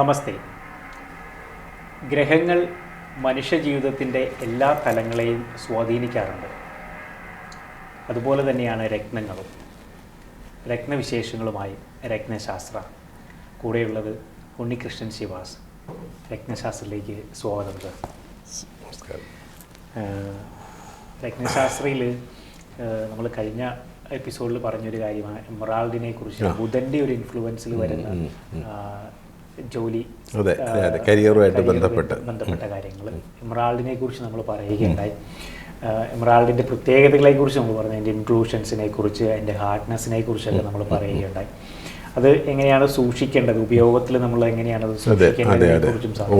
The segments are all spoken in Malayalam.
നമസ്തേ. ഗ്രഹങ്ങൾ മനുഷ്യജീവിതത്തിന്റെ എല്ലാ തലങ്ങളെയും സ്വാധീനിക്കാറുണ്ട്. അതുപോലെ തന്നെയാണ് രത്നങ്ങളും. രത്നവിശേഷങ്ങളുമായി രത്നശാസ്ത്ര. കൂടെയുള്ളത് ഉണ്ണികൃഷ്ണൻ ശിവാസ്. രത്നശാസ്ത്രയിലേക്ക് സ്വാഗതം സർ. നമസ്കാരം. രത്നശാസ്ത്രയിൽ നമ്മൾ കഴിഞ്ഞ എപ്പിസോഡിൽ പറഞ്ഞൊരു കാര്യമാണ് എമറാൾഡിനെ കുറിച്ച് ബുധന്റെ ഒരു ഇൻഫ്ലുവൻസിൽ വരുന്ന ജോലി അതെ, അതെ. കരിയറുമായിട്ട് ബന്ധപ്പെട്ട. ബന്ധപ്പെട്ട്. കാര്യങ്ങൾ എമറാൾഡിനെ കുറിച്ച് നമ്മൾ പറയുകയുണ്ടായി. എമറാൾഡിന്റെ പ്രത്യേകതകളെ കുറിച്ച് നമ്മൾ പറഞ്ഞു. അതിന്റെ ഇൻക്ലൂഷൻസിനെ കുറിച്ച് അതിന്റെ ഹാർഡ്നെസ്സിനെ കുറിച്ചൊക്കെ നമ്മൾ പറയുകയുണ്ടായി. അത് എങ്ങനെയാണ് സൂക്ഷിക്കേണ്ടത്? ഉപയോഗത്തിൽ നമ്മൾ എങ്ങനെയാണ് അത് സൂക്ഷിക്കേണ്ടതിനെ അതെ. കുറിച്ചും സാർ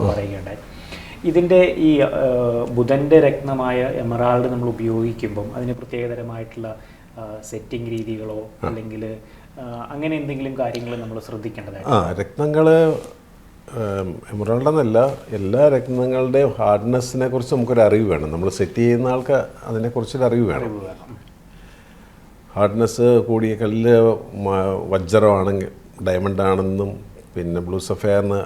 പറയുകയുണ്ടായി. ഇതിന്റെ ഈ ബുധന്റെ ബുധന്റെ രത്നമായ എമറാൾഡ് നമ്മൾ ഉപയോഗിക്കുമ്പം അതിന് പ്രത്യേകതരമായിട്ടുള്ള സെറ്റിംഗ് രീതികളോ അല്ലെങ്കിൽ അങ്ങനെ എന്തെങ്കിലും കാര്യങ്ങൾ നമ്മൾ ശ്രദ്ധിക്കേണ്ടതായിട്ട് ആ രക്തങ്ങൾ എമറോൾഡ് എന്നല്ല എല്ലാ രത്നങ്ങളുടെയും ഹാർഡ്നെസ്സിനെ കുറിച്ച് നമുക്കൊരു അറിവ് വേണം. നമ്മൾ സെറ്റ് ചെയ്യുന്ന ആൾക്ക് അതിനെക്കുറിച്ചൊരു അറിവ് വേണം. ഹാർഡ്നെസ് കൂടിയ കല്ല് വജ്രമാണെങ്കിൽ ഡയമണ്ട് ആണെന്നും പിന്നെ ബ്ലൂ സഫെയറിന്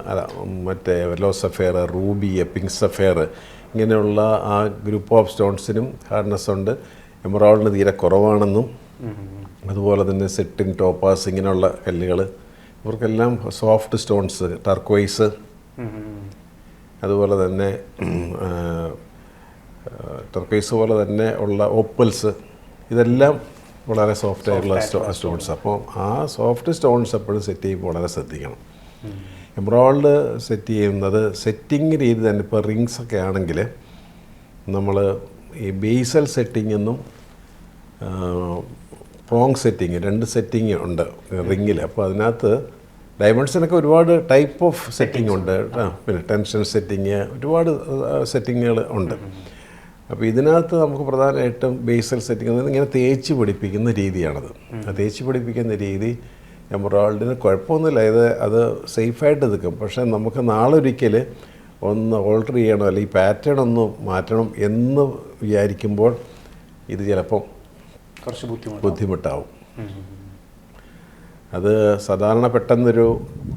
മറ്റേ yellow sapphire ruby pink sapphire ഇങ്ങനെയുള്ള ആ ഗ്രൂപ്പ് ഓഫ് സ്റ്റോൺസിനും ഹാർഡ്നെസ് ഉണ്ട്. എമറോൾഡിന് തീരെ കുറവാണെന്നും അതുപോലെ തന്നെ സെറ്റിൻ ടോപ്പാസ് ഇങ്ങനെയുള്ള കല്ലുകൾ ഇവർക്കെല്ലാം സോഫ്റ്റ് സ്റ്റോൺസ് ടർക്വൈസ് ഉം, അതുപോലെ തന്നെ ടർക്കോയ്സ് പോലെ തന്നെ ഉള്ള ഓപ്പൽസ് ഇതെല്ലാം വളരെ സോഫ്റ്റ് ആയിട്ടുള്ള സ്റ്റോൺസ് അപ്പോൾ ആ സോഫ്റ്റ് സ്റ്റോൺസ് എപ്പോഴും സെറ്റ് ചെയ്യുമ്പോൾ വളരെ ശ്രദ്ധിക്കണം. എംബ്രോയിഡ് സെറ്റ് ചെയ്യുന്നത് സെറ്റിംഗ് രീതി തന്നെ ഇപ്പോൾ റിങ്സ് ഒക്കെ ആണെങ്കിൽ നമ്മൾ ഈ ബേസൽ സെറ്റിംഗ് എന്നും പ്രോങ് സെറ്റിങ് രണ്ട് സെറ്റിങ് ഉണ്ട് റിങ്ങിൽ അപ്പോൾ അതിനകത്ത് ഡയമണ്ട്സിനൊക്കെ ഒരുപാട് ടൈപ്പ് ഓഫ് സെറ്റിംഗ് ഉണ്ട്. പിന്നെ ടെൻഷൻ സെറ്റിങ് ഒരുപാട് സെറ്റിങ്ങുകൾ ഉണ്ട്. അപ്പോൾ ഇതിനകത്ത് നമുക്ക് പ്രധാനമായിട്ടും ബേസൽ സെറ്റിംഗ് എന്ന് ഇങ്ങനെ തേച്ച് പിടിപ്പിക്കുന്ന രീതിയാണത്. ആ തേച്ച് പിടിപ്പിക്കുന്ന രീതി എമറാൾഡിന് കുഴപ്പമൊന്നുമില്ല. ഇത് അത് സേഫായിട്ട് നിൽക്കും. പക്ഷേ നമുക്ക് നാളെ ഒരിക്കൽ ഒന്ന് ഓൾട്ടർ ചെയ്യണം അല്ലെങ്കിൽ പാറ്റേൺ ഒന്ന് മാറ്റണം എന്ന് വിചാരിക്കുമ്പോൾ ഇത് ചിലപ്പം കുറച്ച് ബുദ്ധിമുട്ട് ബുദ്ധിമുട്ടാവും. അത് സാധാരണ പെട്ടെന്നൊരു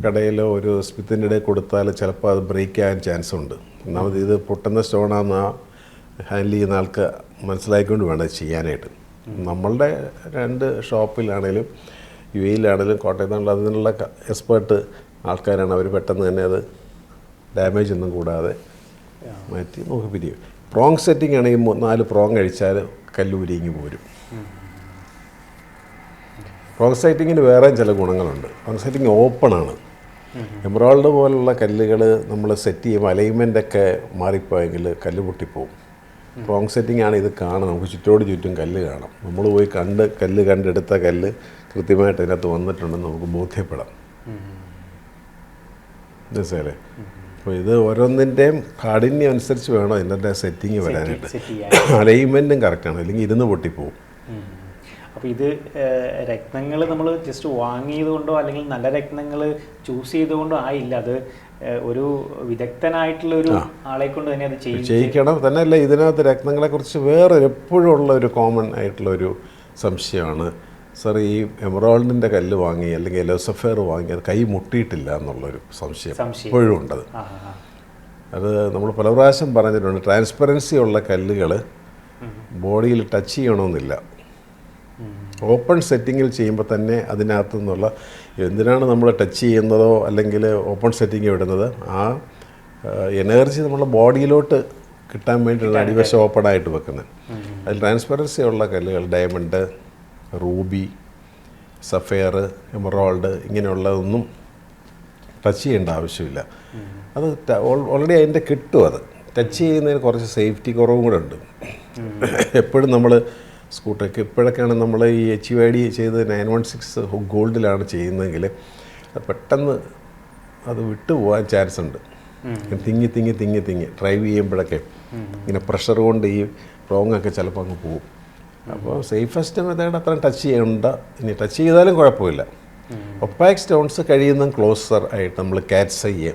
കടയിലോ ഒരു സ്മിത്തിന്റെ ഇടയിൽ കൊടുത്താൽ ചിലപ്പോൾ അത് ബ്രേക്ക് ആകാൻ ചാൻസ് ഉണ്ട്. ഒന്നാമത് ഇത് പൊട്ടുന്ന സ്റ്റോണാന്ന് ആ ഹാൻഡിൽ ചെയ്യുന്ന ആൾക്ക് മനസ്സിലാക്കിക്കൊണ്ട് വേണം ചെയ്യാനായിട്ട്. നമ്മളുടെ രണ്ട് ഷോപ്പിലാണേലും യു എയിലാണേലും കോട്ടയത്താണെങ്കിലും അതിനുള്ള എക്സ്പേർട്ട് ആൾക്കാരാണ്. അവർ പെട്ടെന്ന് തന്നെ അത് ഡാമേജ് ഒന്നും കൂടാതെ മാറ്റി നമുക്ക് പിരിയും. പ്രോങ് സെറ്റിംഗ് ആണെങ്കിൽ നാല് പ്രോങ് കഴിച്ചാൽ കല്ലുരിങ്ങി പോരും. പ്രോങ് സെറ്റിങ്ങിന് വേറെ ചില ഗുണങ്ങളുണ്ട്. സെറ്റിംഗ് ഓപ്പണാണ്. എംബ്രോൾഡ് പോലുള്ള കല്ലുകൾ നമ്മൾ സെറ്റ് ചെയ്യുമ്പോൾ അലൈൻമെന്റ് ഒക്കെ മാറിപ്പോയെങ്കിൽ കല്ല് പൊട്ടിപ്പോവും. റോങ് സെറ്റിംഗ് ആണ് ഇത് കാണാം നമുക്ക് ചുറ്റോട് ചുറ്റും കല്ല് കാണാം. നമ്മൾ പോയി കണ്ട് കല്ല് കണ്ടെടുത്ത കല്ല് കൃത്യമായിട്ട് അതിനകത്ത് വന്നിട്ടുണ്ടെന്ന് നമുക്ക് ബോധ്യപ്പെടാം. മനസ്സിലെ അപ്പോൾ ഇത് ഓരോന്നിന്റെയും കാഠിന്യം അനുസരിച്ച് വേണം ഇതിന്റെ സെറ്റിങ് വരാനായിട്ട്. അലൈൻമെന്റും കറക്റ്റാണ്. അല്ലെങ്കിൽ ഇരുന്ന് പൊട്ടിപ്പോവും. അപ്പോൾ ഇത് രത്നങ്ങൾ നമ്മൾ ജസ്റ്റ് വാങ്ങിയത് കൊണ്ടോ അല്ലെങ്കിൽ നല്ല രത്നങ്ങൾ ചൂസ് ചെയ്തുകൊണ്ടോ ആയില്ല. അത് ഒരു വിദഗ്ധനായിട്ടുള്ള ഒരു ആളെ കൊണ്ട് തന്നെ അത് ചെയ്യും ചെയ്യിക്കണം തന്നെയല്ല ഇതിനകത്ത് രത്നങ്ങളെക്കുറിച്ച് വേറെ എപ്പോഴും ഉള്ള ഒരു കോമൺ ആയിട്ടുള്ള ഒരു സംശയമാണ്. സാർ ഈ എമറോൾഡിന്റെ കല്ല് വാങ്ങി അല്ലെങ്കിൽ എലോസഫെയർ വാങ്ങി അത് കൈ മുട്ടിയിട്ടില്ല എന്നുള്ളൊരു സംശയം സംശയം. എപ്പോഴും ഉണ്ടത്. അത് നമ്മൾ പല പ്രാവശ്യം പറഞ്ഞിട്ടുണ്ട് ട്രാൻസ്പെറൻസി ഉള്ള കല്ലുകൾ ബോഡിയിൽ ടച്ച് ചെയ്യണമെന്നില്ല ഓപ്പൺ സെറ്റിങ്ങിൽ ചെയ്യുമ്പോൾ തന്നെ അതിനകത്തു നിന്നുള്ള എന്തിനാണ് നമ്മൾ ടച്ച് ചെയ്യുന്നതോ അല്ലെങ്കിൽ ഓപ്പൺ സെറ്റിംഗ് വിടുന്നത് ആ എനർജി നമ്മുടെ ബോഡിയിലോട്ട് കിട്ടാൻ വേണ്ടിയുള്ള അടിവശം ഓപ്പൺ ആയിട്ട് വെക്കുന്നത്. അതിൽ ട്രാൻസ്പെറൻസി ഉള്ള കല്ലുകൾ ഡയമണ്ട് റൂബി സഫയർ എമറോൾഡ് ഇങ്ങനെയുള്ളതൊന്നും ടച്ച് ചെയ്യേണ്ട ആവശ്യമില്ല. അത് ഓൾറെഡി അതിന്റെ കിട്ടും അത്. ടച്ച് ചെയ്യുന്നതിന് കുറച്ച് സേഫ്റ്റി കുറവും കൂടെ ഉണ്ട്. എപ്പോഴും നമ്മൾ സ്കൂട്ടർക്ക് ഇപ്പോഴൊക്കെയാണ് നമ്മൾ ഈ എച്ച് ഐ ഡി ചെയ്ത് നയൻ വൺ സിക്സ് ഗോൾഡിലാണ് ചെയ്യുന്നതെങ്കിൽ പെട്ടെന്ന് അത് വിട്ടു പോകാൻ ചാൻസ് ഉണ്ട്. തിങ്ങി തിങ്ങി തിങ്ങി തിങ്ങി ഡ്രൈവ് ചെയ്യുമ്പോഴൊക്കെ ഇങ്ങനെ പ്രഷർ കൊണ്ട് ഈ റോങ്ങൊക്കെ ചിലപ്പോൾ അങ്ങ് പോകും. അപ്പോൾ സേഫസ്റ്റ് മെത്തേഡ് അത്ര ടച്ച് ചെയ്യണ്ട. ഇനി ടച്ച് ചെയ്താലും കുഴപ്പമില്ല. ഒപ്പാക് സ്റ്റോൺസ് കഴിയുന്ന ക്ലോസർ ആയിട്ട് നമ്മൾ കാറ്റ്സ് ചെയ്യുക.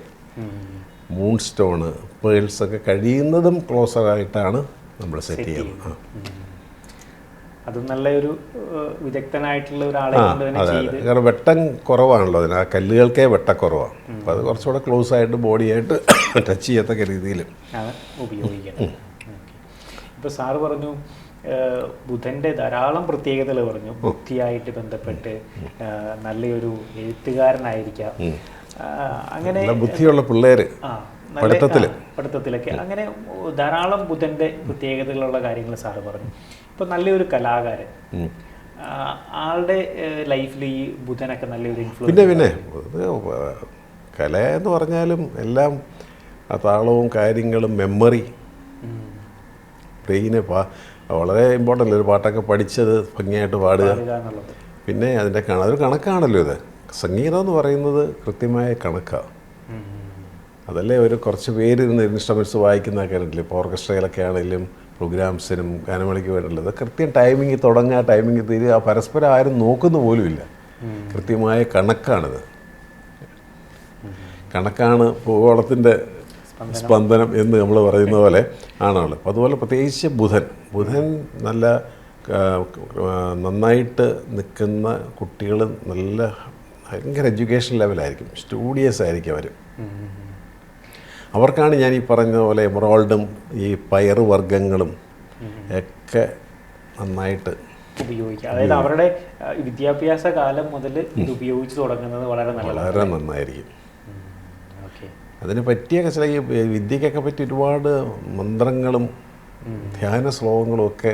മൂൺ സ്റ്റോണ് പേൾസ് ഒക്കെ കഴിയുന്നതും ക്ലോസർ ആയിട്ടാണ് നമ്മൾ സെറ്റ് ചെയ്യുന്നത്. ആ. അതും നല്ലൊരു വിദഗ്ധനായിട്ടുള്ള ഒരാളെ ആ കൊണ്ട് തന്നെ ചെയ്ത് കാരണം വെട്ടം കുറവാണല്ലോ അതിന്. ആ കല്ലുകൾക്കേ വെട്ടക്കുറവാണ് അപ്പോൾ അത് കുറച്ചുകൂടെ ക്ലോസ് ആയിട്ട് ബോഡിയായിട്ട് ടച്ച് ചെയ്യത്തക്ക രീതിയിൽ ഉപയോഗിക്കണം. ഇപ്പോൾ സാറ് പറഞ്ഞു ബുധന്റെ ധാരാളം പ്രത്യേകതകൾ പറഞ്ഞു. ബുദ്ധിയായിട്ട് ബന്ധപ്പെട്ട് നല്ലൊരു എഴുത്തുകാരനായിരിക്കാം. അങ്ങനെ ബുദ്ധിയുള്ള പിള്ളേർ നല്ല- പഠിത്തത്തിലൊക്കെ. അങ്ങനെ ധാരാളം ബുധന്റെ പ്രത്യേകതകളുള്ള കാര്യങ്ങൾ സാറ് പറഞ്ഞു. ഇപ്പൊ നല്ലൊരു കലാകാരൻ. ആളുടെ ലൈഫിൽ ഈ ബുധനൊക്കെ നല്ലൊരു ഇൻഫ്ലുവൻസ് പിന്നെ പിന്നെ. കല എന്ന് പറഞ്ഞാലും എല്ലാം താളവും കാര്യങ്ങളും മെമ്മറി ബ്രെയിന് പാ വളരെ ഇമ്പോർട്ടന്റ് ഒരു പാട്ടൊക്കെ പഠിച്ചത് ഭംഗിയായിട്ട് പാടുക. പിന്നെ അതിന്റെ കണ അതൊരു കണക്കാണല്ലോ ഇത്. സംഗീതം എന്ന് പറയുന്നത് കൃത്യമായ കണക്കാണ് അതല്ലേ ഒരു കുറച്ച് പേര് ഇരുന്ന് ഇൻസ്ട്രുമെന്റ്സ് വായിക്കുന്ന കാര്യമില്ല ഇപ്പോൾ ഓർക്കസ്ട്രയിലൊക്കെ ആണെങ്കിലും പ്രോഗ്രാംസിനും ഗാനമേളയ്ക്ക് വരേണ്ടത് കൃത്യം ടൈമിങ് തുടങ്ങുക ടൈമിങ് തീരുക ആ പരസ്പരം ആരും നോക്കുന്ന പോലുമില്ല. കൃത്യമായ കണക്കാണിത്. കണക്കാണ് ഭൂഗോളത്തിന്റെ സ്പന്ദനം. എന്ന് നമ്മൾ പറയുന്ന പോലെ ആണുള്ളത്. അപ്പോൾ അതുപോലെ പ്രത്യേകിച്ച് ബുധൻ. ബുധൻ നല്ല നന്നായിട്ട് നിൽക്കുന്ന കുട്ടികൾ നല്ല ഭയങ്കര എഡ്യൂക്കേഷൻ ലെവലായിരിക്കും സ്റ്റുഡിയസ് ആയിരിക്കും അവർ. അവർക്കാണ് ഞാൻ ഈ പറഞ്ഞതുപോലെ പോലെ എമറോൾഡും ഈ പയറ് വർഗങ്ങളും ഒക്കെ നന്നായിട്ട് ഉപയോഗിക്കുക. അതായത് അവരുടെ വിദ്യാഭ്യാസ കാലം മുതൽ ഇത് ഉപയോഗിച്ച് തുടങ്ങുന്നത് വളരെ വളരെ നന്നായിരിക്കും. അതിന് പറ്റിയൊക്കെ ചില ഈ വിദ്യക്കൊക്കെ പറ്റി ഒരുപാട് മന്ത്രങ്ങളും ധ്യാന ശ്ലോകങ്ങളും ഒക്കെ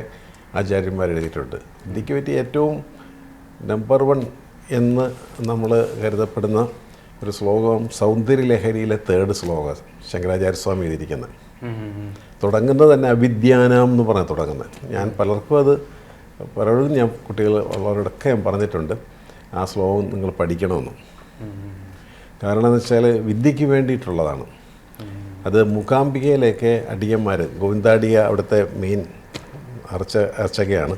ആചാര്യന്മാർ എഴുതിയിട്ടുണ്ട്. വിദ്യയ്ക്ക് പറ്റി ഏറ്റവും നമ്പർ വൺ എന്ന് നമ്മൾ കരുതപ്പെടുന്ന ഒരു ശ്ലോകം സൗന്ദര്യലഹരിയിലെ തേർഡ് ശ്ലോകം ശങ്കരാചാര്യസ്വാമി എഴുതിയിരിക്കുന്നത്. തുടങ്ങുന്നത് തന്നെ അവിദ്യാനം എന്ന് പറഞ്ഞാൽ തുടങ്ങുന്നത്. ഞാൻ പലർക്കും അത് പലരോടും ഞാൻ കുട്ടികൾ ഉള്ളവരോടൊക്കെ ഞാൻ പറഞ്ഞിട്ടുണ്ട്. ആ ശ്ലോകം നിങ്ങൾ പഠിക്കണമെന്ന്. കാരണം എന്ന് വെച്ചാൽ വിദ്യയ്ക്ക് വേണ്ടിയിട്ടുള്ളതാണ്. അത് മൂകാംബികയിലേക്ക് അടിയന്മാർ ഗോവിന്ദാടിയ അവിടുത്തെ മെയിൻ അർച്ച അർച്ചകയാണ്.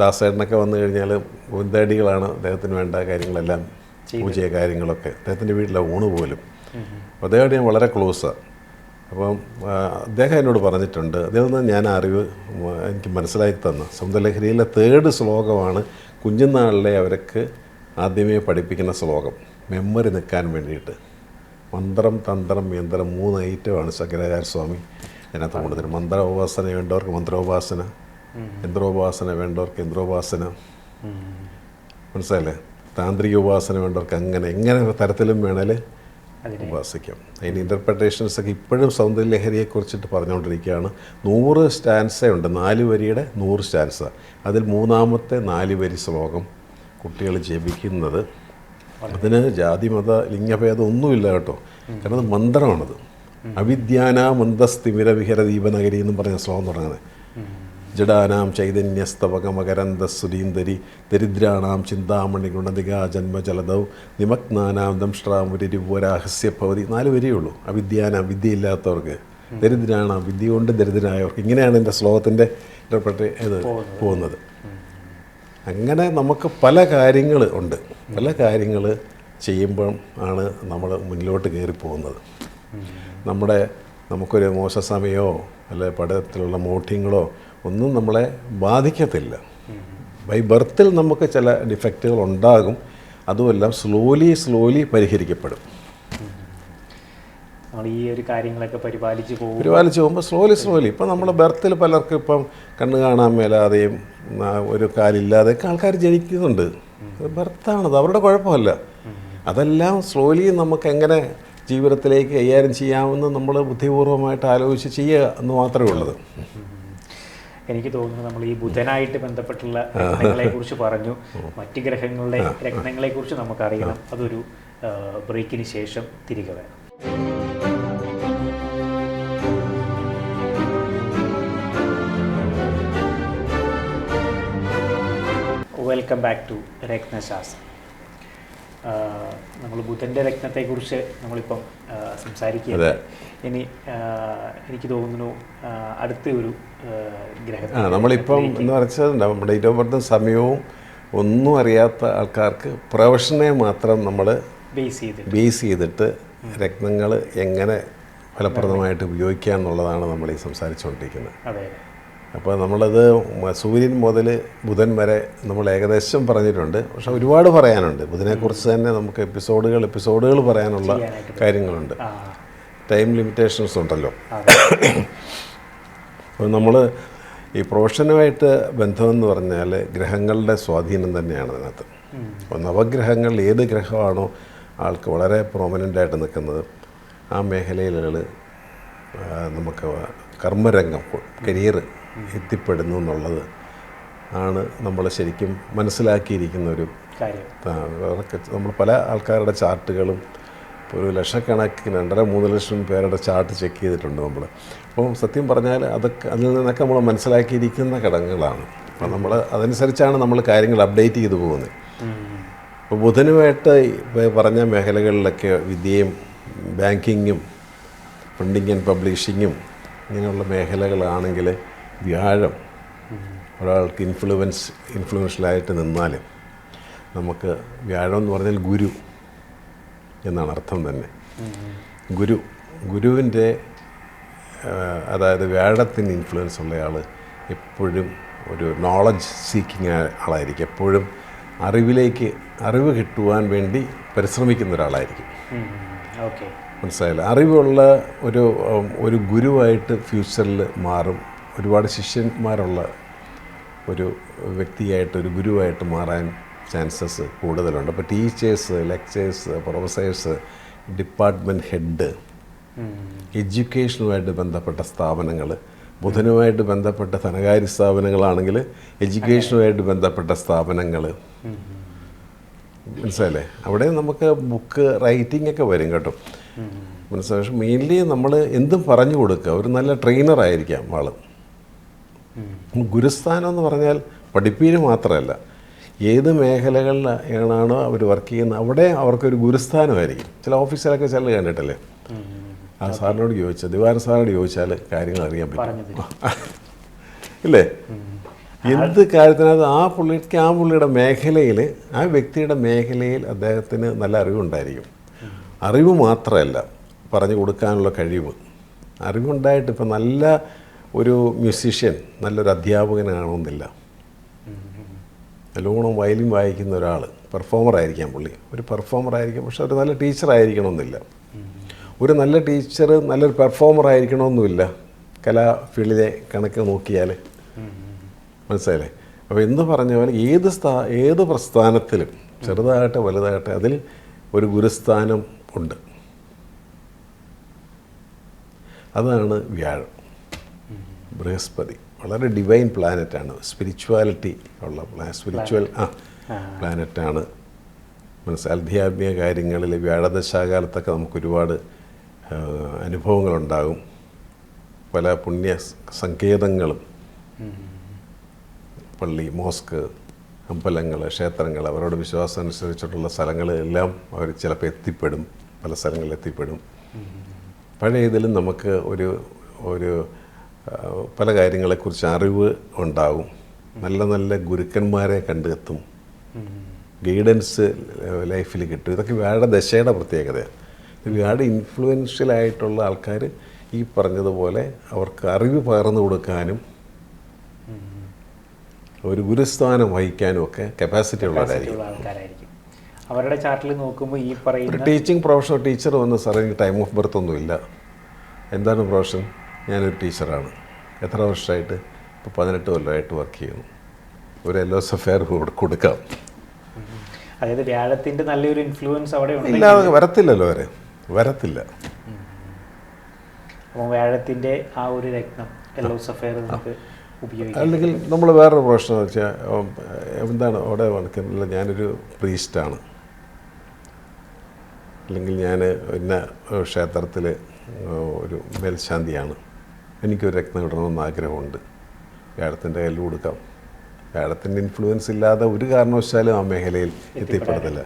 ദാസേട്ടനൊക്കെ വന്നു കഴിഞ്ഞാൽ ഗോവിന്ദാടികളാണ് അദ്ദേഹത്തിന് വേണ്ട കാര്യങ്ങളെല്ലാം പൂജയ കാര്യങ്ങളൊക്കെ. അദ്ദേഹത്തിന്റെ വീട്ടിലെ ഊണ് പോലും. അപ്പോൾ അദ്ദേഹമായിട്ട് ഞാൻ വളരെ ക്ലോസാണ് അപ്പം അദ്ദേഹം എന്നോട് പറഞ്ഞിട്ടുണ്ട് അദ്ദേഹം തന്നെ ഞാൻ അറിവ് എനിക്ക് മനസ്സിലാക്കി തന്ന. സൗന്ദര്യലഹരിയിലെ തേർഡ് ശ്ലോകമാണ് കുഞ്ഞുനാളിലെ അവർക്ക് ആദ്യമേ പഠിപ്പിക്കുന്ന ശ്ലോകം. മെമ്മറി നിൽക്കാൻ വേണ്ടിയിട്ട്. മന്ത്രം തന്ത്രം യന്ത്രം മൂന്ന് ഐറ്റമാണ് ശങ്കരാചാര്യ സ്വാമി. അതിനകത്ത് കൊണ്ടുതരും മന്ത്രോപാസന വേണ്ടവർക്ക് മന്ത്രോപാസന. യന്ത്രോപാസന വേണ്ടവർക്ക് യന്ത്രോപാസന. മനസ്സിലായില്ലേ? താന്ത്രിക ഉപാസന വേണ്ടവർക്ക് അങ്ങനെ എങ്ങനെ തരത്തിലും വേണേൽ ഉപാസിക്കാം. അതിന് ഇന്റർപ്രിട്ടേഷൻസ് ഒക്കെ ഇപ്പോഴും സൗന്ദര്യലഹരിയെക്കുറിച്ചിട്ട് പറഞ്ഞുകൊണ്ടിരിക്കുകയാണ്. നൂറ് സ്റ്റാൻസ ഉണ്ട്. നാല് വരിയുടെ നൂറ് സ്റ്റാൻസ അതിൽ മൂന്നാമത്തെ നാല് വരി ശ്ലോകം കുട്ടികൾ ജപിക്കുന്നത്. അതിന് ജാതി മത ലിംഗഭേദം ഒന്നുമില്ല കേട്ടോ. കാരണം അത് മന്ത്രമാണത്. അവിദ്യാന മന്ദസ്ഥിമിര വിഹര ദീപനഗരി എന്നും പറഞ്ഞ ശ്ലോകം തുടങ്ങുന്നത്. ജഡാനാം ചൈതന്യസ്തവകമകരന്ദ സുരീന്ദരി ദരിദ്രാണാം ചിന്താമണി ഗുണതികാ ജന്മജലദൗ നിമഗ്നാനാം ദംഷ്ട്രാമുരിവരാഹസ്യ ഭവതി. നാല് വരെയുള്ളൂ ഉള്ളൂ അവിദ്യാനാം വിദ്യയില്ലാത്തവർക്ക്. ദരിദ്രാണാം വിദ്യ കൊണ്ട് ദരിദ്രനായവർക്ക്. ഇങ്ങനെയാണ് എന്റെ ശ്ലോകത്തിന്റെ ഇടപെട്ട് ഇത് പോകുന്നത്. അങ്ങനെ നമുക്ക് പല കാര്യങ്ങൾ ഉണ്ട്. പല കാര്യങ്ങൾ ചെയ്യുമ്പോൾ ആണ് നമ്മൾ മുന്നിലോട്ട് കയറി പോകുന്നത് നമ്മുടെ നമുക്കൊരു മോശ സമയമോ അല്ലെ പഠനത്തിലുള്ള മോഠ്യങ്ങളോ ഒന്നും നമ്മളെ ബാധിക്കത്തില്ല. ബൈ ബർത്തിൽ നമുക്ക് ചില ഡിഫക്റ്റുകൾ ഉണ്ടാകും. അതുമെല്ലാം സ്ലോലി സ്ലോലി പരിഹരിക്കപ്പെടും. നമ്മൾ ഈ ഒരു കാര്യങ്ങളൊക്കെ പരിപാലിച്ച് പോകും പരിപാലിച്ച് പോകുമ്പോൾ സ്ലോലി സ്ലോലി ഇപ്പം നമ്മൾ ബർത്തിൽ പലർക്കും ഇപ്പം കണ്ണ് കാണാൻ മേലാതെയും ഒരു കാലില്ലാതെയൊക്കെ ആൾക്കാർ ജനിക്കുന്നുണ്ട്. ബർത്താണത് അവരുടെ കുഴപ്പമല്ല. അതെല്ലാം സ്ലോലി നമുക്ക് എങ്ങനെ ജീവിതത്തിലേക്ക് കൈകാര്യം ചെയ്യാമെന്ന് നമ്മൾ ബുദ്ധിപൂർവമായിട്ട് ആലോചിച്ച് ചെയ്യുക എന്ന് മാത്രമേ ഉള്ളത് എനിക്ക് തോന്നുന്നു നമ്മൾ ഈ ബുധനായിട്ട് ബന്ധപ്പെട്ടുള്ള രത്നങ്ങളെ കുറിച്ച് പറഞ്ഞു. മറ്റ് ഗ്രഹങ്ങളുടെ രത്നങ്ങളെ കുറിച്ച് നമുക്കറിയണം. അതൊരു ബ്രേക്കിന് ശേഷം തിരികെ വരാം. വെൽക്കം ബാക്ക് ടു രത്നശാസ്ത്രം. നമ്മൾ ബുധന്റെ രത്നത്തെക്കുറിച്ച് നമ്മളിപ്പം സംസാരിക്കുക ഇനി എനിക്ക് തോന്നുന്നു അടുത്ത ഒരു ആ ഗ്രഹത്തിൽ നമ്മളിപ്പം എന്ന് വെച്ചാൽ നമ്മുടെ ബർത്തും സമയവും ഒന്നും അറിയാത്ത ആൾക്കാർക്ക് പ്രൊഫഷനെ മാത്രം നമ്മൾ ബേസ് ചെയ്ത് ബേസ് ചെയ്തിട്ട് രത്നങ്ങൾ എങ്ങനെ ഫലപ്രദമായിട്ട് ഉപയോഗിക്കുക എന്നുള്ളതാണ് നമ്മൾ ഈ സംസാരിച്ചുകൊണ്ടിരിക്കുന്നത്. അതെ. അപ്പോൾ നമ്മളത് സൂര്യൻ മുതൽ ബുധൻ വരെ നമ്മൾ ഏകദേശം പറഞ്ഞിട്ടുണ്ട്. പക്ഷെ ഒരുപാട് പറയാനുണ്ട്. ബുധനെക്കുറിച്ച് തന്നെ നമുക്ക് എപ്പിസോഡുകൾ എപ്പിസോഡുകൾ പറയാനുള്ള കാര്യങ്ങളുണ്ട്. ടൈം ലിമിറ്റേഷൻസ് ഉണ്ടല്ലോ. അപ്പോൾ നമ്മൾ ഈ പ്രൊഫഷനുമായിട്ട് ബന്ധമെന്ന് പറഞ്ഞാൽ ഗ്രഹങ്ങളുടെ സ്വാധീനം തന്നെയാണ് അതിനകത്ത്. അപ്പോൾ നവഗ്രഹങ്ങൾ ഏത് ഗ്രഹമാണോ ആൾക്ക് വളരെ പ്രോമനന്റായിട്ട് ആയിട്ട് നിൽക്കുന്നത്. ആ മേഖലയിലുകൾ നമുക്ക് കർമ്മരംഗം കരിയർ എത്തിപ്പെടുന്നു എന്നുള്ളത് ആണ് നമ്മൾ ശരിക്കും മനസ്സിലാക്കിയിരിക്കുന്ന ഒരു നമ്മൾ പല ആൾക്കാരുടെ ചാർട്ടുകളും ഒരു ലക്ഷക്കണക്കിന് രണ്ടര മൂന്ന് ലക്ഷം പേരുടെ ചാർട്ട് ചെക്ക് ചെയ്തിട്ടുണ്ട് നമ്മൾ അപ്പോൾ സത്യം പറഞ്ഞാൽ അതൊക്കെ അതിൽ നിന്നൊക്കെ നമ്മൾ മനസ്സിലാക്കിയിരിക്കുന്ന ഘടകങ്ങളാണ്. അപ്പോൾ നമ്മൾ അതനുസരിച്ചാണ് നമ്മൾ കാര്യങ്ങൾ അപ്ഡേറ്റ് ചെയ്തു പോകുന്നത്. അപ്പോൾ ഇപ്പോൾ ബുധനുമായിട്ട് ഇപ്പോൾ പറഞ്ഞ മേഖലകളിലൊക്കെ വിദ്യയും ബാങ്കിങ്ങും പ്രിന്റിങ് ആൻഡ് പബ്ലിഷിങ്ങും ഇങ്ങനെയുള്ള മേഖലകളാണെങ്കിൽ വ്യാഴം. ഒരാൾക്ക് ഇൻഫ്ലുവൻസ് ഇൻഫ്ലുവൻഷ്യലായിട്ട് നിന്നാൽ നമുക്ക് വ്യാഴം എന്ന് പറഞ്ഞാൽ ഗുരു എന്നാണ് അർത്ഥം തന്നെ. ഗുരു ഗുരുവിന്റെ അതായത് വ്യാഴത്തിന് ഇൻഫ്ലുവൻസ് ഉള്ളയാൾ എപ്പോഴും ഒരു നോളജ് സീക്കിങ് ആളായിരിക്കും. എപ്പോഴും അറിവിലേക്ക് അറിവ് കിട്ടുവാൻ വേണ്ടി പരിശ്രമിക്കുന്ന ഒരാളായിരിക്കും. മനസ്സിലായില്ല? അറിവുള്ള ഒരു ഒരു ഗുരുവായിട്ട് ഫ്യൂച്ചറിൽ മാറും. ഒരുപാട് ശിഷ്യന്മാരുള്ള ഒരു വ്യക്തിയായിട്ട് ഒരു ഗുരുവായിട്ട് മാറാൻ ചാൻസസ് കൂടുതലുണ്ട്. അപ്പോൾ teachers lectures professors department head എഡ്യൂക്കേഷനുമായിട്ട് ബന്ധപ്പെട്ട സ്ഥാപനങ്ങൾ ബുധനുമായിട്ട് ബന്ധപ്പെട്ട ധനകാര്യ സ്ഥാപനങ്ങളാണെങ്കിൽ എഡ്യൂക്കേഷനുമായിട്ട് ബന്ധപ്പെട്ട സ്ഥാപനങ്ങൾ. മനസ്സിലല്ലേ അവിടെ നമുക്ക് ബുക്ക് റൈറ്റിംഗ് ഒക്കെ വരും കേട്ടോ. മനസ്സിലായി? പക്ഷെ മെയിൻലി നമ്മൾ എന്തും പറഞ്ഞു കൊടുക്കുക. ഒരു നല്ല ട്രെയിനർ ആയിരിക്കാം ആൾ. ഗുരുസ്ഥാനം എന്ന് പറഞ്ഞാൽ പഠിപ്പീര് മാത്രമല്ല. ഏത് മേഖലകളിലാണോ അവർ വർക്ക് ചെയ്യുന്നത്? അവിടെ അവർക്കൊരു ഗുരുസ്ഥാനമായിരിക്കും. ചില ഓഫീസിലൊക്കെ ചില കണ്ടിട്ടല്ലേ? ആ സാറിനോട് ചോദിച്ചാൽ ദിവാര സാറിനോട് ചോദിച്ചാൽ കാര്യങ്ങൾ അറിയാൻ പറ്റും. ഇല്ലേ? എന്ത് കാര്യത്തിനകത്ത് ആ പുള്ളിക്ക് ആ പുള്ളിയുടെ മേഖലയിൽ ആ വ്യക്തിയുടെ മേഖലയിൽ അദ്ദേഹത്തിന് നല്ല അറിവുണ്ടായിരിക്കും. അറിവ് മാത്രമല്ല പറഞ്ഞു കൊടുക്കാനുള്ള കഴിവ്. അറിവുണ്ടായിട്ട് ഇപ്പം നല്ല ഒരു മ്യൂസീഷ്യൻ നല്ലൊരു അധ്യാപകനാകണമെന്നില്ല നല്ലോണം വയലിൻ വായിക്കുന്ന ഒരാൾ പെർഫോമർ ആയിരിക്കാം പുള്ളി. ഒരു പെർഫോമർ ആയിരിക്കും പക്ഷെ ഒരു നല്ല ടീച്ചർ ആയിരിക്കണമെന്നില്ല. ഒരു നല്ല ടീച്ചർ നല്ലൊരു പെർഫോമർ ആയിരിക്കണമെന്നുമില്ല. കലാ ഫീൽഡിലെ കണക്ക് നോക്കിയാൽ മനസ്സിലായില്ലേ? അപ്പോൾ എന്ന് പറഞ്ഞ പോലെ ഏത് സ്ഥാ ഏത് പ്രസ്ഥാനത്തിലും ചെറുതാകട്ടെ വലുതാകട്ടെ അതിൽ ഒരു ഗുരുസ്ഥാനം ഉണ്ട്. അതാണ് വ്യാഴം. ബൃഹസ്പതി. വളരെ ഡിവൈൻ പ്ലാനറ്റാണ് സ്പിരിച്വാലിറ്റി ഉള്ള പ്ലാ സ്പിരിച്വൽ ആ പ്ലാനറ്റാണ് മനസ്സിലായി അധ്യാത്മിക കാര്യങ്ങളിൽ വ്യാഴദശാകാലത്തൊക്കെ നമുക്ക് ഒരുപാട് അനുഭവങ്ങളുണ്ടാകും. പല പുണ്യ സങ്കേതങ്ങളും. പള്ളി മോസ്ക് അമ്പലങ്ങൾ ക്ഷേത്രങ്ങൾ അവരുടെ വിശ്വാസം അനുസരിച്ചിട്ടുള്ള സ്ഥലങ്ങളെല്ലാം അവർ ചിലപ്പോൾ എത്തിപ്പെടും. പല സ്ഥലങ്ങളിൽ എത്തിപ്പെടും. പഴയ ഇതിലും നമുക്ക് ഒരു ഒരു പല കാര്യങ്ങളെക്കുറിച്ച് അറിവ് ഉണ്ടാവും. നല്ല നല്ല ഗുരുക്കന്മാരെ കണ്ടെത്തും. ഗൈഡൻസ് ലൈഫിൽ കിട്ടും. ഇതൊക്കെ വ്യാഴ ദശയുടെ പ്രത്യേകതയാണ്. വ്യാഴ ഇൻഫ്ലുവൻഷ്യൽ ആയിട്ടുള്ള ആൾക്കാർ ഈ പറഞ്ഞതുപോലെ അവർക്ക് അറിവ് പകർന്നു കൊടുക്കാനും ഒരു ഗുരുസ്ഥാനം വഹിക്കാനും ഒക്കെ കപ്പാസിറ്റി ഉള്ളവരായിരിക്കും അവരുടെ ചാർട്ടിൽ നോക്കുമ്പോൾ ഈ പറയുന്ന ടീച്ചിങ് പ്രൊഫഷണൽ ടീച്ചർ വന്ന് സാറേ എനിക്ക് ടൈം ഓഫ് ബർത്ത് ഒന്നുമില്ല. എന്താണ് പ്രൊഫഷൻ ഞാനൊരു ടീച്ചറാണ്. എത്ര വർഷമായിട്ട് ഇപ്പോൾ പതിനെട്ട് കൊല്ലമായിട്ട് വർക്ക് ചെയ്യുന്നു. ഒരു എല്ലോ എസ് കൊടുക്കാം. അതായത് വ്യാഴത്തിന്റെ നല്ലൊരു ഇൻഫ്ലുവൻസ് അവിടെ ഇല്ലാതെ വരത്തില്ലല്ലോ വരെ വരത്തില്ല. അപ്പോൾ വ്യാഴത്തിന്റെ ആ ഒരു രത്നം യെല്ലോ സഫയർ നമുക്ക് അല്ലെങ്കിൽ നമ്മൾ വേറൊരു പ്രൊഫഷൻ വെച്ചാൽ എന്താണ് അവിടെ വണക്കുന്നില്ല ഞാനൊരു പ്രീസ്റ്റാണ് അല്ലെങ്കിൽ ഞാൻ ഇന്ന ക്ഷേത്രത്തിൽ ഒരു മേൽശാന്തിയാണ്. എനിക്കൊരു രത്നം ഇടണമെന്ന് ആഗ്രഹമുണ്ട്. വ്യാഴത്തിന്റെ കയ്യിൽ കൊടുക്കാം. വ്യാഴത്തിന്റെ ഇൻഫ്ലുവൻസ് ഇല്ലാതെ ഒരു കാരണവശാലും ആ മേഖലയിൽ എത്തിപ്പെടത്തില്ല.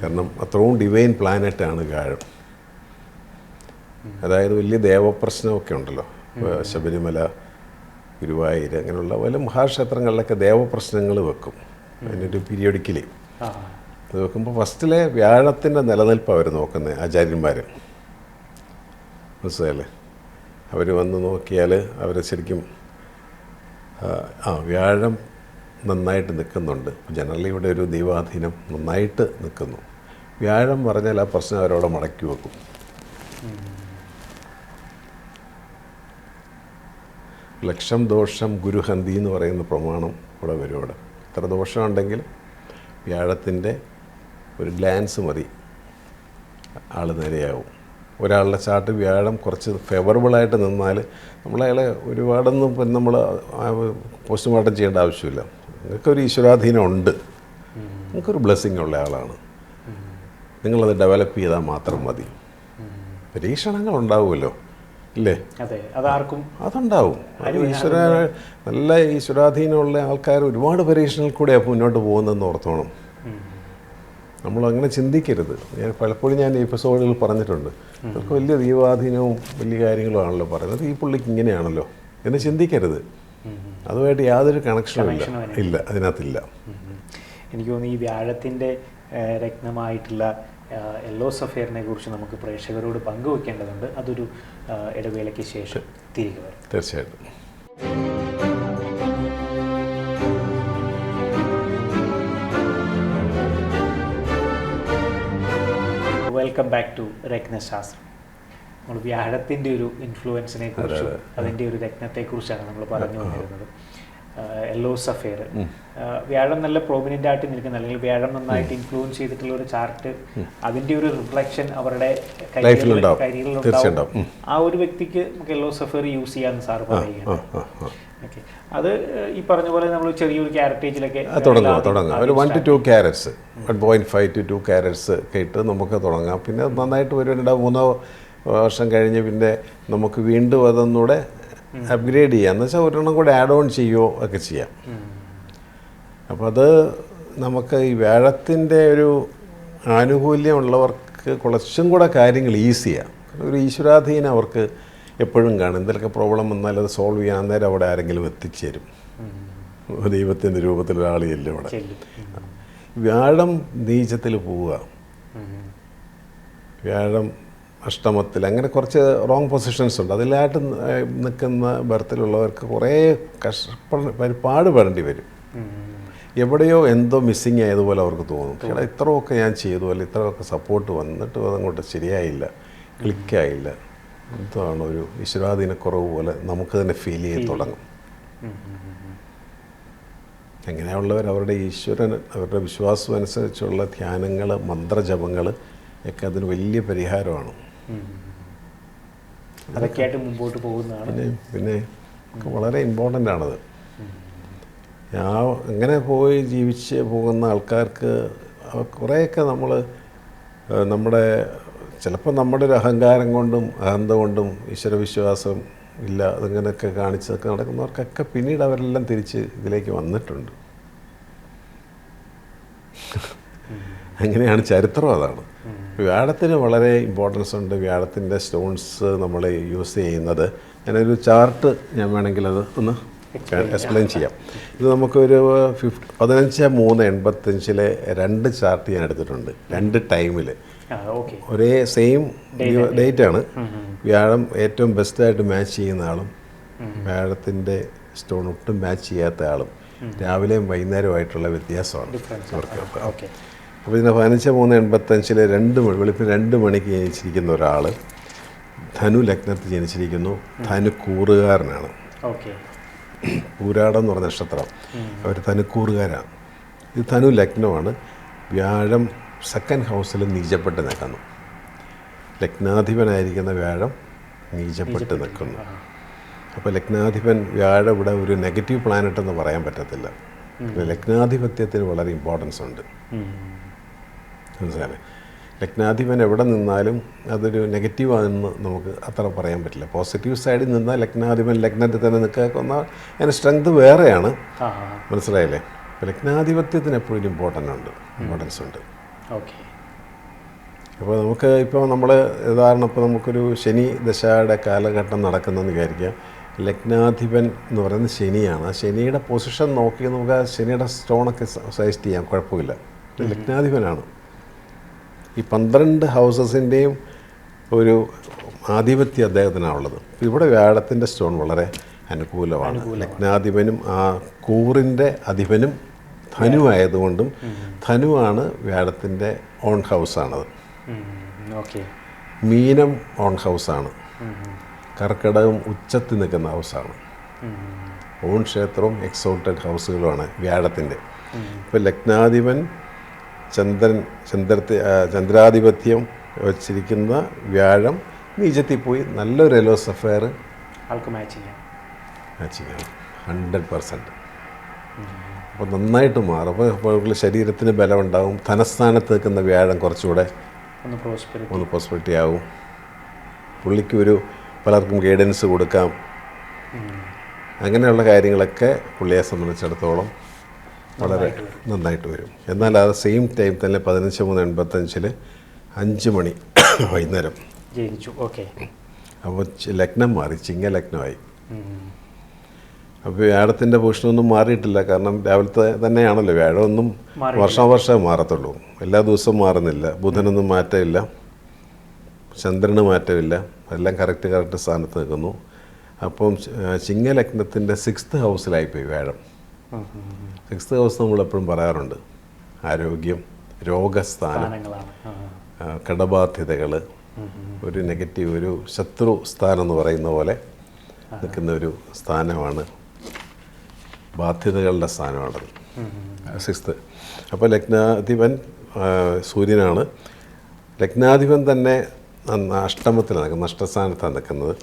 കാരണം അത്രയും ഡിവൈൻ പ്ലാനറ്റാണ് വ്യാഴം അതായത് വലിയ ദേവപ്രശ്നമൊക്കെ ഉണ്ടല്ലോ. ശബരിമല ഗുരുവായൂർ അങ്ങനെയുള്ള പല മഹാക്ഷേത്രങ്ങളിലൊക്കെ ദേവപ്രശ്നങ്ങൾ വെക്കും. അതിനൊരു പീരിയോഡിക്കലി അത് വെക്കുമ്പോൾ ഫസ്റ്റിലെ വ്യാഴത്തിന്റെ നിലനിൽപ്പ് അവർ നോക്കുന്നത് ആചാര്യന്മാർ മനസ്സിലായല്ലേ? അവർ വന്ന് നോക്കിയാൽ അവർ ശരിക്കും ആ, വ്യാഴം നന്നായിട്ട് നിൽക്കുന്നുണ്ട്. ജനറലി ഇവിടെ ഒരു ദൈവാധീനം നന്നായിട്ട് നിൽക്കുന്നു. വ്യാഴം പറഞ്ഞാൽ ആ പ്രശ്നം അവരവിടെ മടക്കി വെക്കും. ലക്ഷം ദോഷം ഗുരുഹന്തി എന്ന് പറയുന്ന പ്രമാണം ഇവിടെ വരും ഇവിടെ ഇത്ര ദോഷമുണ്ടെങ്കിൽ വ്യാഴത്തിന്റെ ഒരു ഗ്ലാൻസ് മതി. ആൾ നേരെയാവും. ഒരാളുടെ ചാർട്ട് വ്യാഴം കുറച്ച് ഫേവറബിളായിട്ട് നിന്നാൽ നമ്മൾ അയാളെ ഒരുപാടൊന്നും പിന്നെ നമ്മൾ പോസ്റ്റ്മോർട്ടം ചെയ്യേണ്ട ആവശ്യമില്ല. നിങ്ങൾക്കൊരു ഈശ്വരാധീനം ഉണ്ട്. നിങ്ങൾക്കൊരു ബ്ലെസ്സിങ് ഉള്ള ആളാണ്. നിങ്ങളത് ഡെവലപ്പ് ചെയ്താൽ മാത്രം മതി. പരീക്ഷണങ്ങൾ ഉണ്ടാവുമല്ലോ. ഇല്ലേ? അതെ അതാർക്കും അതുണ്ടാവും. അത് ഈശ്വര നല്ല ഈശ്വരാധീനമുള്ള ആൾക്കാർ ഒരുപാട് പരീക്ഷണങ്ങൾ കൂടെയാണ് മുന്നോട്ട് പോകുന്നതെന്ന് ഓർത്തോണം. നമ്മൾ അങ്ങനെ ചിന്തിക്കരുത്. ഞാൻ പലപ്പോഴും ഞാൻ എപ്പിസോഡുകൾ പറഞ്ഞിട്ടുണ്ട്. അവർക്ക് വലിയ ദൈവാധീനവും വലിയ കാര്യങ്ങളുമാണല്ലോ പറയുന്നത്. ഈ പുള്ളിക്ക് ഇങ്ങനെയാണല്ലോ എന്നെ ചിന്തിക്കരുത്. അതുമായിട്ട് യാതൊരു കണക്ഷനും ഇല്ല. ഇല്ല. അതിനകത്തില്ല. എനിക്ക് തോന്നുന്നു ഈ വ്യാഴത്തിന്റെ രക്തമായിട്ടുള്ള രത്നമായിട്ടുള്ള സഫയറിനെ കുറിച്ച് നമുക്ക് പ്രേക്ഷകരോട് പങ്കുവെക്കേണ്ടതുണ്ട്. അതൊരു ഇടവേളയ്ക്ക് ശേഷം തിരികെ വരും. തീർച്ചയായിട്ടും. വെൽക്കം ബാക്ക് ടു രത്നശാസ്ത്രം. നമ്മൾ വ്യാഴത്തിന്റെ ഒരു ഇൻഫ്ലുവൻസിനെ കുറിച്ചും അതിന്റെ ഒരു രത്നത്തെക്കുറിച്ചാണ് നമ്മൾ പറഞ്ഞു വന്നിരുന്നത് യെല്ലോ സഫയർ വ്യാഴം നല്ല പ്രോമിനന്റ് ആയിട്ട് നിൽക്കുന്ന. അല്ലെങ്കിൽ വ്യാഴം നന്നായിട്ട് ഇൻഫ്ലുവൻസ് ചെയ്തിട്ടുള്ള ഒരു ചാർട്ട് അതിന്റെ ഒരു റിഫ്ലക്ഷൻ അവരുടെ. കരിയറിലുണ്ടാവും. ആ ഒരു വ്യക്തിക്ക് നമുക്ക് യെല്ലോ സഫേർ യൂസ് ചെയ്യാമെന്ന് സാർ പറയുകയാണ്. ഓക്കെ അത് ഈ പറഞ്ഞ പോലെ നമ്മൾ ചെറിയൊരു ക്യാരറ്റേജിലൊക്കെ തുടങ്ങുക തുടങ്ങുക. ഒരു one two two carats one point five two two carats ഒക്കെ ഇട്ട് നമുക്ക് തുടങ്ങാം. പിന്നെ നന്നായിട്ട് ഒരു രണ്ടോ മൂന്നോ വർഷം കഴിഞ്ഞ് പിന്നെ നമുക്ക് വീണ്ടും അതൊന്നുകൂടെ അപ്ഗ്രേഡ് ചെയ്യാം. എന്ന് വെച്ചാൽ ഒരെണ്ണം കൂടെ ആഡ് ഓൺ ചെയ്യുകയോ ഒക്കെ ചെയ്യാം. അപ്പോൾ അത് നമുക്ക് ഈ വ്യാഴത്തിന്റെ ഒരു ആനുകൂല്യമുള്ളവർക്ക് കുറച്ചും കൂടെ കാര്യങ്ങൾ ഈസിയാണ് ഒരു ഈശ്വരാധീനം അവർക്ക് എപ്പോഴും കാണും. എന്തെങ്കിലുമൊക്കെ പ്രോബ്ലം വന്നാൽ അത് സോൾവ് ചെയ്യാൻ അന്നേരം അവിടെ ആരെങ്കിലും എത്തിച്ചേരും. ദൈവത്തിന്റെ രൂപത്തിൽ അവിടെ. ചെല്ലും. വ്യാഴം നീചത്തിൽ പോവുക. വ്യാഴം അഷ്ടമത്തിൽ അങ്ങനെ കുറച്ച് റോങ് പൊസിഷൻസ് ഉണ്ട്. അതിലായിട്ട് നിൽക്കുന്ന ബർത്തിലുള്ളവർക്ക് കുറേ കഷ്ടപ്പെട പാടുപെടേണ്ടി വരും. എവിടെയോ എന്തോ മിസ്സിങ് ആയതുപോലെ അവർക്ക് തോന്നും. എടാ ഇത്രയൊക്കെ ഞാൻ ചെയ്തു അല്ല ഇത്രയൊക്കെ സപ്പോർട്ട് വന്നിട്ട് അതങ്ങോട്ട് ശരിയായില്ല ക്ലിക്കായില്ല. എന്താണ് ഒരു ഈശ്വരാധീനക്കുറവ് പോലെ നമുക്ക് തന്നെ ഫീൽ ചെയ്ത് തുടങ്ങും. അങ്ങനെയുള്ളവർ അവരുടെ ഈശ്വരൻ അവരുടെ വിശ്വാസം അനുസരിച്ചുള്ള ധ്യാനങ്ങൾ മന്ത്രജപങ്ങൾ ഒക്കെ അതിന് വലിയ പരിഹാരമാണ്. അതൊക്കെയായിട്ട് മുമ്പോട്ട് പോകുന്നതാണ്. പിന്നെ വളരെ ഇമ്പോർട്ടന്റ് ആണത്. ആ അങ്ങനെ പോയി ജീവിച്ച് പോകുന്ന ആൾക്കാർക്ക് കുറേയൊക്കെ നമ്മൾ നമ്മുടെ ചിലപ്പോൾ നമ്മുടെ ഒരു അഹങ്കാരം കൊണ്ടും അഹന്ത കൊണ്ടും ഈശ്വരവിശ്വാസം ഇല്ല അതിങ്ങനെയൊക്കെ കാണിച്ചൊക്കെ നടക്കുന്നവർക്കൊക്കെ പിന്നീട് അവരെല്ലാം തിരിച്ച് ഇതിലേക്ക് വന്നിട്ടുണ്ട്. അങ്ങനെയാണ് ചരിത്രം അതാണ്. വ്യാഴത്തിന് വളരെ ഇമ്പോർട്ടൻസ് ഉണ്ട്. വ്യാഴത്തിന്റെ സ്റ്റോൺസ് നമ്മൾ യൂസ് ചെയ്യുന്നത്. ഞാനൊരു ചാർട്ട് ഞാൻ വേണമെങ്കിൽ അത് ഒന്ന് എക്സ്പ്ലെയിൻ ചെയ്യാം. ഇത് നമുക്കൊരു ഫിഫ് പതിനഞ്ച് മൂന്ന് എൺപത്തഞ്ചിലെ രണ്ട് ചാർട്ട് ഞാൻ എടുത്തിട്ടുണ്ട്. രണ്ട് ടൈമിൽ ഒരേ സെയിം ഡേറ്റ് ആണ്. വ്യാഴം ഏറ്റവും ബെസ്റ്റായിട്ട് മാച്ച് ചെയ്യുന്ന ആളും വ്യാഴത്തിന്റെ സ്റ്റോൺ ഒട്ടും മാച്ച് ചെയ്യാത്ത ആളും രാവിലെയും വൈകുന്നേരമായിട്ടുള്ള വ്യത്യാസമാണ്. ഓക്കെ അപ്പോൾ ഇതിന് പതിനഞ്ച് മൂന്ന് എൺപത്തഞ്ചിലെ രണ്ട് മണി വെളുപ്പിന് രണ്ട് മണിക്ക് ജനിച്ചിരിക്കുന്ന ഒരാൾ ധനു ലഗ്നത്തിൽ ജനിച്ചിരിക്കുന്നു. ധനു കൂറുകാരനാണ്. ഓക്കെ. പൂരാടം എന്ന് പറഞ്ഞ നക്ഷത്രം. അവർ തനുക്കൂറുകാരാണ് ഇത് ധനു ലഗ്നമാണ്. വ്യാഴം സെക്കൻഡ് ഹൗസിൽ നീചപ്പെട്ട് നിൽക്കുന്നു. ലഗ്നാധിപനായിരിക്കുന്ന വ്യാഴം നീചപ്പെട്ട് നിൽക്കുന്നു. അപ്പോൾ ലഗ്നാധിപൻ വ്യാഴം ഇവിടെ ഒരു നെഗറ്റീവ് പ്ലാനറ്റ് എന്ന് പറയാൻ പറ്റത്തില്ല. ലഗ്നാധിപത്യത്തിന് വളരെ ഇമ്പോർട്ടൻസ് ഉണ്ട്. മനസ്സിലായി ലഗ്നാധിപൻ എവിടെ നിന്നാലും അതൊരു നെഗറ്റീവാണെന്ന് നമുക്ക് അത്ര പറയാൻ പറ്റില്ല. പോസിറ്റീവ് സൈഡിൽ നിന്നാൽ ലഗ്നാധിപൻ ലഗ്നത്തിൽ തന്നെ നിൽക്കുക. എന്നാൽ അതിന് സ്ട്രെങ്ത് വേറെയാണ്. മനസ്സിലായില്ലേ? അപ്പോൾ ലഗ്നാധിപത്യത്തിന് എപ്പോഴും ഇമ്പോർട്ടന്റ് ഉണ്ട്. ഇമ്പോർട്ടൻസ് ഉണ്ട്. ഓക്കെ. അപ്പോൾ നമുക്ക് ഇപ്പോൾ നമ്മൾ ഉദാഹരണം ഇപ്പോൾ നമുക്കൊരു ശനി ദശയുടെ കാലഘട്ടം നടക്കുന്നതെന്ന് വിചാരിക്കുക. ലഗ്നാധിപൻ എന്ന് പറയുന്നത് ശനിയാണ്. ആ ശനിയുടെ പൊസിഷൻ നോക്കി നമുക്ക് ആ ശനിയുടെ സ്റ്റോണൊക്കെ സജസ്റ്റ് ചെയ്യാം. കുഴപ്പമില്ല. ലഗ്നാധിപനാണ്. ഈ പന്ത്രണ്ട് ഹൗസസിന്റെയും ഒരു ആധിപത്യം അദ്ദേഹത്തിനാണുള്ളത്. ഇവിടെ വ്യാഴത്തിന്റെ സ്റ്റോൺ വളരെ അനുകൂലമാണ്. ലഗ്നാധിപനും ആ കൂറിന്റെ അധിപനും ധനു ആയതുകൊണ്ടും ധനുവാണ് വ്യാഴത്തിന്റെ ഓൺ ഹൗസാണത്. ഓക്കെ. മീനം ഓൺ ഹൗസാണ്. കർക്കിടകം ഉച്ചത്തിൽ നിൽക്കുന്ന ഹൗസാണ്. ഓൺ ക്ഷേത്രവും എക്സോൾട്ടഡ് ഹൗസുകളുമാണ് വ്യാഴത്തിന്റെ. ഇപ്പോൾ ലഗ്നാധിപൻ ചന്ദ്രൻ ചന്ദ്രത്തെ ചന്ദ്രാധിപത്യം വച്ചിരിക്കുന്ന വ്യാഴം നീചത്തിൽ പോയി നല്ലൊരു എലോസ് അഫയർ ആൾക്ക് മാച്ച് ചെയ്യാം. മാച്ച് ചെയ്യാം. ഹൺഡ്രഡ് പെർസെന്റ് അപ്പോൾ നന്നായിട്ട് മാറും. അപ്പോൾ അപ്പോൾ ശരീരത്തിന് ബലമുണ്ടാവും. ധനസ്ഥാനത്ത് നിൽക്കുന്ന വ്യാഴം കുറച്ചുകൂടെ ഒന്ന് പ്രോസ്പെരിറ്റി ഒന്ന് പ്രോസ്പെരിറ്റി ആവും. പുള്ളിക്ക് ഒരു പലർക്കും ഗൈഡൻസ് കൊടുക്കാം. അങ്ങനെയുള്ള കാര്യങ്ങളൊക്കെ പുള്ളിയെ സംബന്ധിച്ചിടത്തോളം വളരെ നന്നായിട്ട് വരും. എന്നാൽ ആ സെയിം ടൈം തന്നെ പതിനഞ്ച് മൂന്ന് എൺപത്തഞ്ചിൽ അഞ്ച് മണി വൈകുന്നേരം. ജയിച്ചു. ഓക്കെ. അപ്പോൾ ലഗ്നം മാറി ചിങ്ങ ലഗ്നമായി. അപ്പോൾ വ്യാഴത്തിന്റെ ഭൂഷണമൊന്നും മാറിയിട്ടില്ല. കാരണം രാവിലത്തെ തന്നെയാണല്ലോ. വ്യാഴമൊന്നും. വർഷാവർഷമേ മാറത്തുള്ളൂ. എല്ലാ ദിവസവും മാറുന്നില്ല. ബുധനൊന്നും മാറ്റമില്ല. ചന്ദ്രന് മാറ്റമില്ല. എല്ലാം കറക്റ്റ് കറക്റ്റ് സ്ഥാനത്ത് നിൽക്കുന്നു. അപ്പം ചിങ്ങ ലഗ്നത്തിന്റെ സിക്സ്ത് ഹൗസിലായിപ്പോയി വ്യാഴം. സിക്സ്ത് ഹൗസ് നമ്മൾ എപ്പോഴും പറയാറുണ്ട് ആരോഗ്യം രോഗസ്ഥാനം കടബാധ്യതകൾ ഒരു നെഗറ്റീവ് ഒരു ശത്രു സ്ഥാനം എന്ന് പറയുന്ന പോലെ നിൽക്കുന്ന ഒരു സ്ഥാനമാണ് ബാധ്യതകളുടെ സ്ഥാനമാണത്. സിക്സ്ത്. അപ്പോൾ ലഗ്നാധിപൻ സൂര്യനാണ്. ലഗ്നാധിപൻ തന്നെ അഷ്ടമത്തിൽ നിൽക്കുന്ന നിൽക്കുന്നത് നഷ്ടസ്ഥാനത്താണ് നിൽക്കുന്നത്.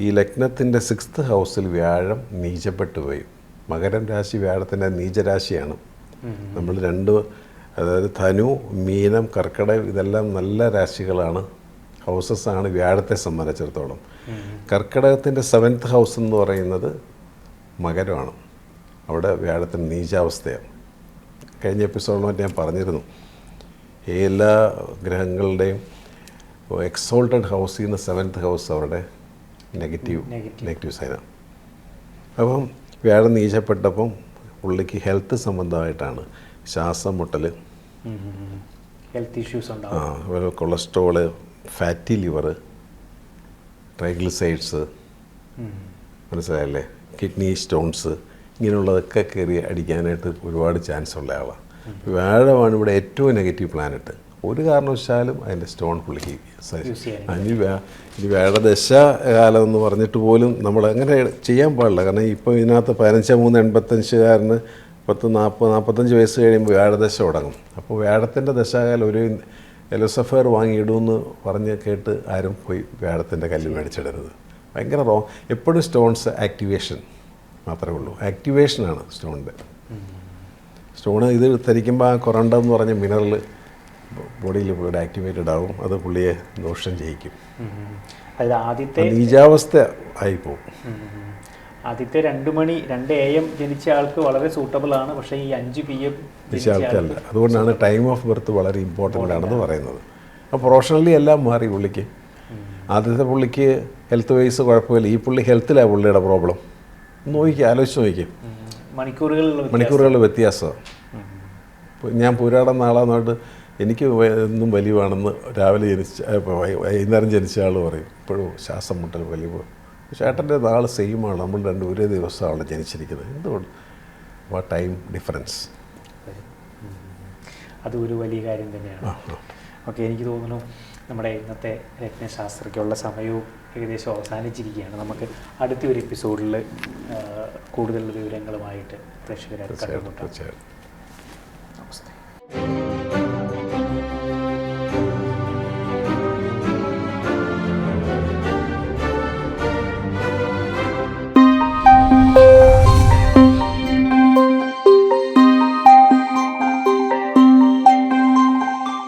ഈ ലഗ്നത്തിന്റെ സിക്സ്ത് ഹൗസിൽ വ്യാഴം നീചപ്പെട്ടു പോയി. മകരം രാശി വ്യാഴത്തിന്റെ നീചരാശിയാണ്. നമ്മൾ രണ്ട് അതായത് ധനു മീനം കർക്കിടകം ഇതെല്ലാം നല്ല രാശികളാണ്. ഹൗസസ് ആണ് വ്യാഴത്തെ സംബന്ധിച്ചിടത്തോളം. കർക്കിടകത്തിന്റെ സെവൻത്ത് ഹൗസ് എന്ന് പറയുന്നത് മകരമാണ്. അവിടെ വ്യാഴത്തിന് നീചാവസ്ഥയാണ്. കഴിഞ്ഞ എപ്പിസോഡിൽ ഞാൻ പറഞ്ഞിരുന്നു. എല്ലാ ഗ്രഹങ്ങളുടെയും എക്സോൾട്ടഡ് ഹൗസിൽ നിന്ന് സെവൻത്ത് ഹൗസ് അവരുടെ നെഗറ്റീവ് നെഗറ്റീവ് സൈനാണ് അപ്പം വ്യാഴം നീശപ്പെട്ടപ്പം പുള്ളിക്ക് ഹെൽത്ത് സംബന്ധമായിട്ടാണ് ശ്വാസം മുട്ടൽ ഹെൽത്ത് ഇഷ്യൂസ് ഉണ്ടാവും. കൊളസ്ട്രോൾ ഫാറ്റി ലിവർ ട്രൈഗ്ലിസൈഡ്സ് മനസ്സിലായല്ലേ? കിഡ്നി സ്റ്റോൺസ് ഇങ്ങനെയുള്ളതൊക്കെ കയറി അടിക്കാനായിട്ട് ഒരുപാട് ചാൻസ് ഉള്ള ആളാണ് വ്യാഴമാണ് ഇവിടെ ഏറ്റവും നെഗറ്റീവ് പ്ലാനറ്റ് ഒരു കാരണവശാലും അതിന്റെ സ്റ്റോൺ പുള്ളി Use ചെയ്യാൻ ആ, ഇനി വേറെ ഇനി വ്യാഴദശ കാലം എന്ന് പറഞ്ഞിട്ട് പോലും നമ്മൾ അങ്ങനെ ചെയ്യാൻ പാടില്ല. കാരണം ഇപ്പോൾ ഇതിനകത്ത് പതിനഞ്ച് മൂന്ന് എൺപത്തഞ്ചുകാരന് പത്ത് നാൽപ്പത് നാൽപ്പത്തഞ്ച് വയസ്സ് കഴിയുമ്പോൾ വ്യാഴദശ തുടങ്ങും. അപ്പോൾ വ്യാഴത്തിന്റെ ദശാകാലം ഒരു എലോസഫയർ വാങ്ങിയിടുമെന്ന് പറഞ്ഞ് കേട്ട് ആരും പോയി വ്യാഴത്തിന്റെ കല്ല് മേടിച്ചിടരുത്. ഭയങ്കര റോ എപ്പോഴും സ്റ്റോൺസ് ആക്ടിവേഷൻ മാത്രമേ ഉള്ളൂ. ആക്ടിവേഷനാണ് സ്റ്റോണിന്റെ. സ്റ്റോണ് ഇത് ധരിക്കുമ്പോൾ ആ കൊറണ്ട എന്ന് പറഞ്ഞ മിനറൽ ബോഡിയിൽ പുള്ളിയുടെ ആക്ടിവേറ്റഡ് ആവും അത് പുള്ളിയെ ദോഷം ചെയ്യിക്കും. അതായത് ആദ്യത്തെ ബീജാവസ്ഥ ആയിപ്പോവും. ആദ്യത്തെ രണ്ട് മണി രണ്ട് എ എം ജനിച്ച ആൾക്ക് വളരെ സൂട്ടബിൾ ആണ്. പക്ഷേ ഈ അഞ്ച് പി എം ജനിച്ച ആൾക്കല്ല. അതുകൊണ്ടാണ് ടൈം ഓഫ് ബർത്ത് വളരെ ഇമ്പോർട്ടന്റ് ആണെന്ന് പറയുന്നത്. അപ്പോൾ പ്രൊഫഷണലി എല്ലാം മാറി പുള്ളിക്ക്. ആദ്യത്തെ പുള്ളിക്ക് ഹെൽത്ത് വൈസ് കുഴപ്പമില്ല. ഈ പുള്ളി ഹെൽത്തിലാണ് പുള്ളിയുടെ പ്രോബ്ലം നോക്കി ആലോചിച്ച് നോക്കി മണിക്കൂറുകളിൽ വ്യത്യാസം. മണിക്കൂറുകളുടെ വ്യത്യാസമാണ് ഞാൻ പുരാടം നാളാന്നായിട്ട് എനിക്ക് ഒന്നും എന്നും വലിവാണെന്ന് രാവിലെ ജനിച്ച വൈകുന്നേരം ജനിച്ച ആൾ പറയും. ഇപ്പോഴും ശ്വാസം മുട്ടൽ വലിവ്. ചേട്ടന്റെ നാൾ സെയിം ആണ്. നമ്മൾ രണ്ട് ഒരേ ദിവസമാണ് ജനിച്ചിരിക്കുന്നത്. എന്തുകൊണ്ട്? ആ ടൈം ഡിഫറൻസ് ഉം. അത് ഒരു വലിയ കാര്യം തന്നെയാണ്. ഓക്കെ എനിക്ക് തോന്നുന്നു നമ്മുടെ ഇന്നത്തെ രത്നശാസ്ത്രയ്ക്കുള്ള സമയവും ഏകദേശം അവസാനിച്ചിരിക്കുകയാണ്. നമുക്ക് അടുത്ത ഒരു എപ്പിസോഡിൽ കൂടുതൽ വിവരങ്ങളുമായിട്ട് പ്രേക്ഷകരെ തീർച്ചയായിട്ടും കണ്ടുമുട്ടാം. നമസ്തേ.